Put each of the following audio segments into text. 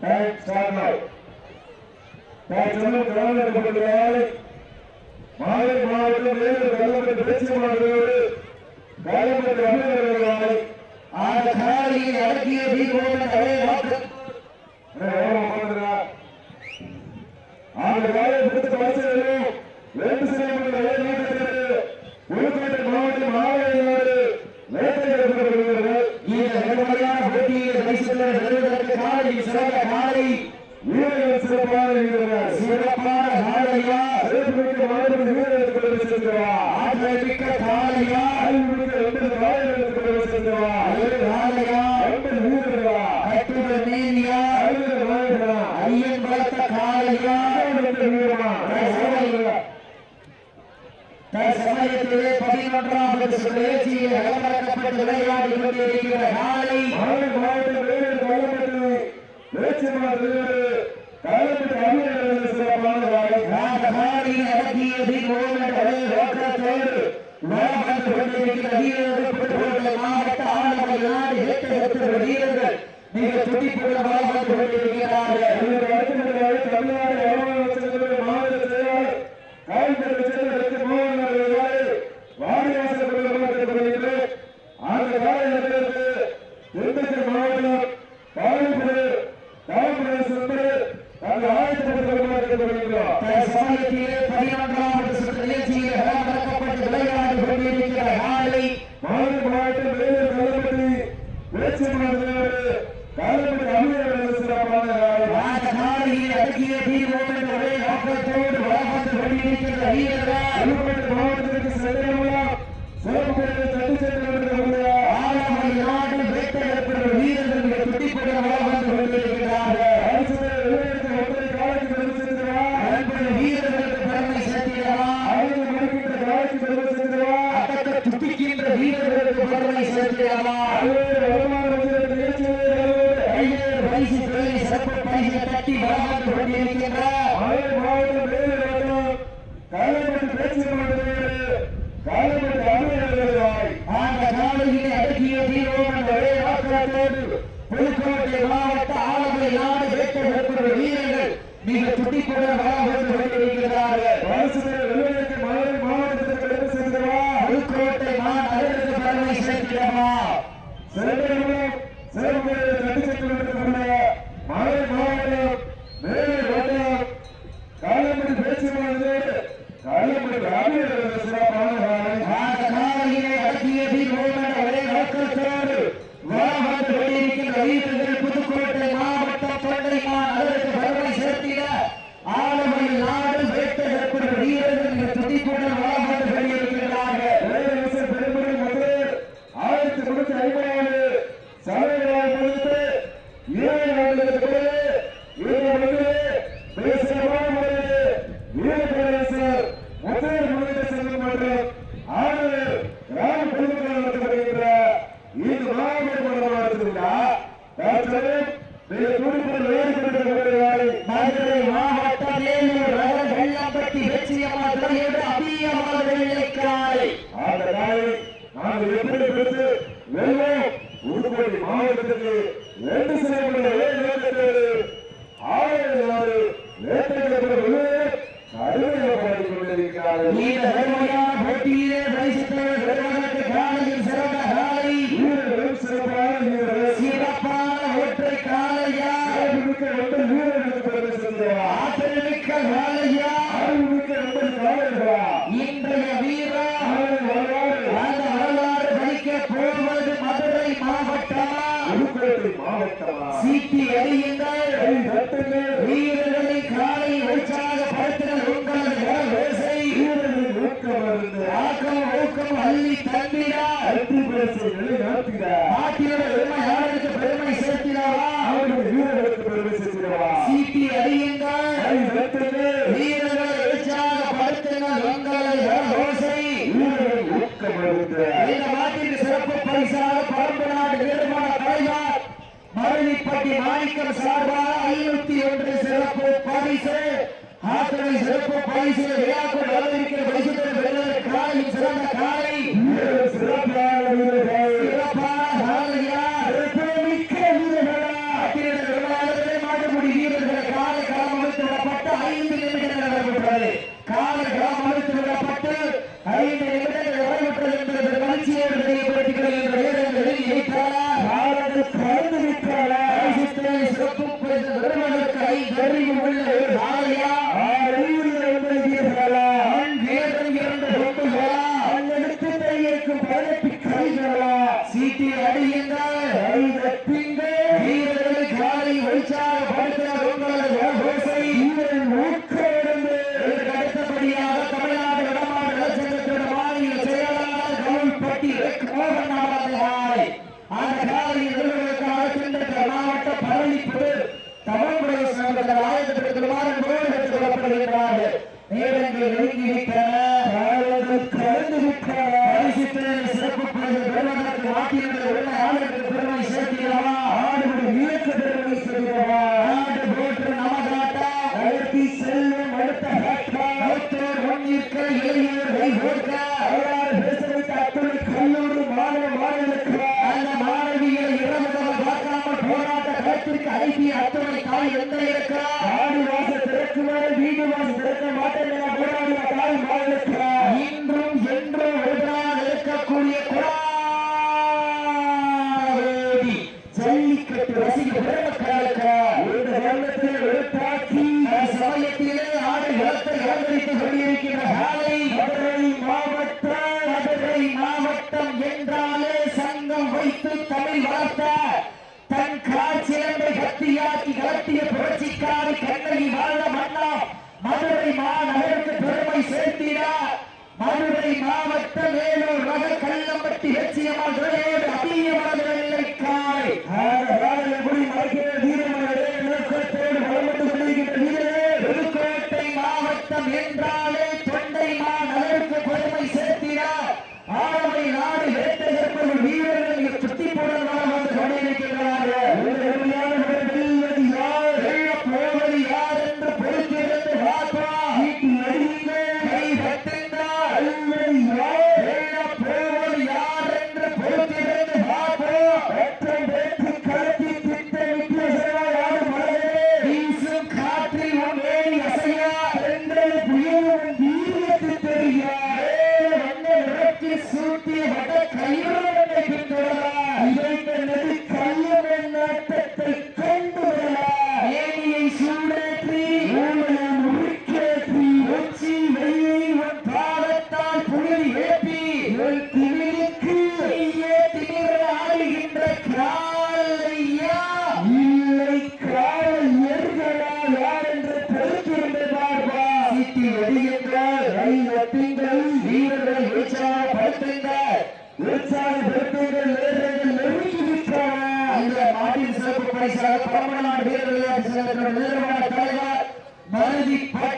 Time start ஆகும் மாலை மாவட்டம் வேலூர் கல்லூரி பேச்சு மாணவர்களோடு காலப்பட்டு அமைந்தவர்களால் ஆக காலை நடத்திய தீபம் தலையை மாற்ற ஆண்டு காலை கடுமையான போட்டியை பரிசுத்தவதற்கு காலை சிறந்த காலை. வீரர்கள் சிறப்பான வீரர்கள். சிறப்பான காலையா? சிறப்புமிக்க மாணவர்கள் வீரர்களுக்கு பிரவேசித்திருக்கிறா ஆற்றமிக்க காலையா? அறிவுமிக்க ஒன்பது காலைகளுக்கு பிரவேசித்திருக்கிறா ஒரு காலையா? ஒன்பது வீரர்களா? நீதிமன்றம் என்று சுழற்சியை அகலமரக்கப்பட்டு விளையாடி கொண்டிருக்கிற நாளை மாவட்ட ஆளுநர்கள் வீரர்கள் மிக துடிப்புள்ள வாழ்ந்து கொண்டிருக்கிறார்கள் தமிழ்நாடு காலை பற்றி பேசுகிற மாட்டேங்கிறது காலை புதுக்கோட்டை மாவட்டத்திற்கு நேற்று செய்யப்பட்ட இருபத்தேழு ஆயிரத்தி ஆறு நேற்று கடுமையாக பாடிக்கொண்டிருக்கிறார்கள் போட்டியிலே மாவட்டமா சீட்டி அறிகின்ற சார்பாக ஐநூத்தி ஒன்று சிறப்பு பரிசு ஆத்தனை சிறப்பு பரிசு விழாக்கு நடந்திருக்கிற பரிசுத்தனை பெறுவதற்கு காலையில் சிறந்த காலை. சிறப்பான சிறப்பான சாதனையா மிக்க மாற்றக்கூடிய வீரர்களை கால கிராமம் அழுத்து விடப்பட்டு ஐந்து நிமிடங்கள் நடைபெற்றது. கால கிராமம் அழுத்து விடப்பட்டு ஐந்து நிமிடங்கள் ரசிக்கிட்டு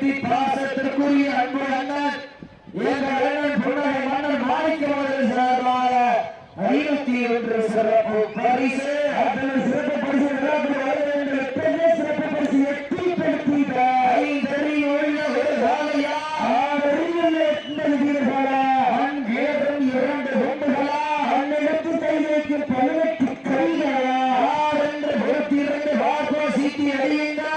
பக்தி பாசத்திற்குரிய அன்பு அண்ணன் ஐநூத்தி ஒன்று சிறப்பு பரிசு. அதில் சிறப்பு பரிசு சிறப்பு பரிசு எட்டி பெருத்திட ஐந்தறியுள்ள ஒரு காலையா ஆறறியுள்ள எத்தனை வீரர்களா? அங்கேறும் இரண்டு கொண்டுகளா? அன்னிடத்து கை வைக்கும் பதினெட்டு கைகளா? ஆறு என்று இருபத்தி இரண்டு வாக்கோ சீட்டி அறியுங்கள்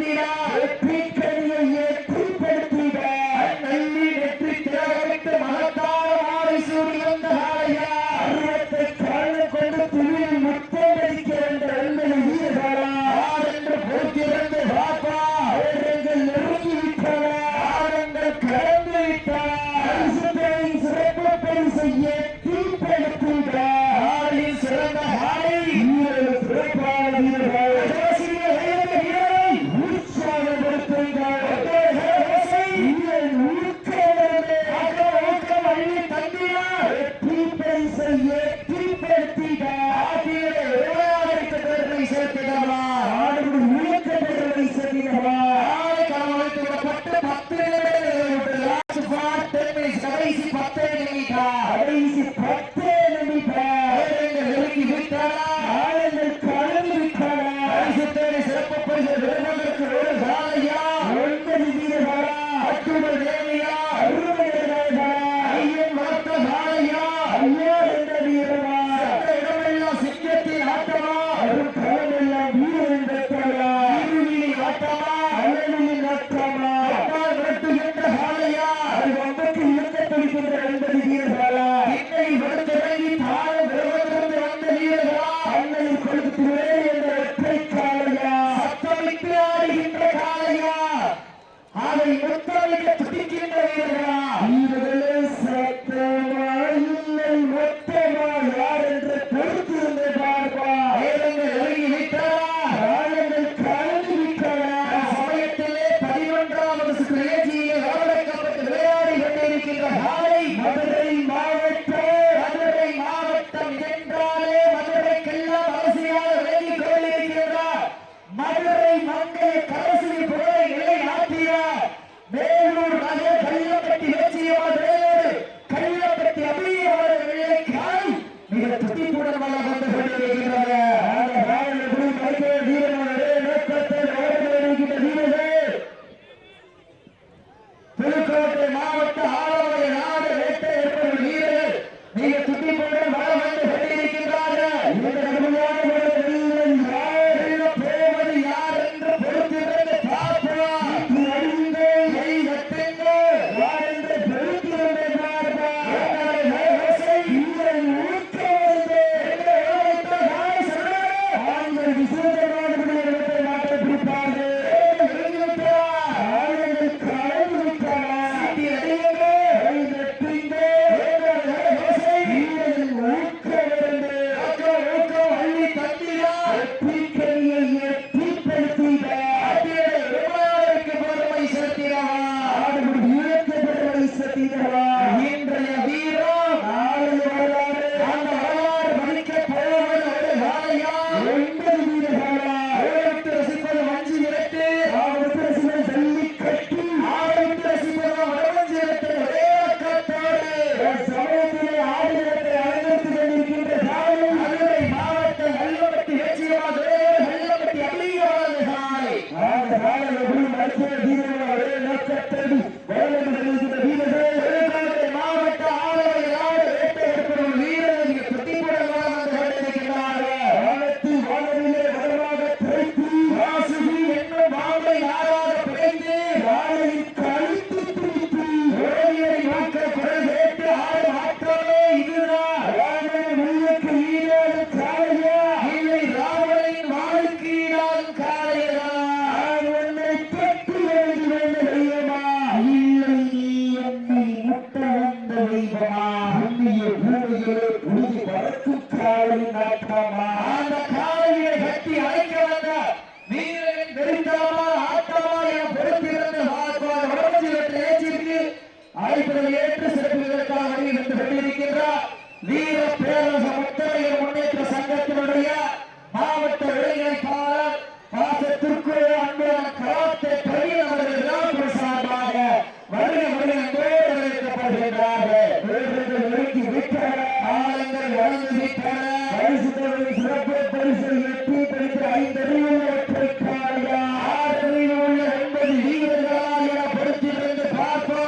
தந்திடா ಕೂಡಿದ ಹೇಳ भारत பரிசில் வெற்றி பெற்ற ஐந்தறிவு ஒற்றைக்காரியா ஆறறிவு உள்ள ஐம்பது வீரர்களாக பொருத்தி வந்து பார்ப்பா.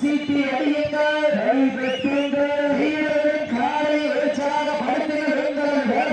சீட்டி அடியுங்கள். கை வெட்டுங்கள். வீரர்கள் காலை வெளிச்சலாக படுத்துகள் இருந்தவர்கள்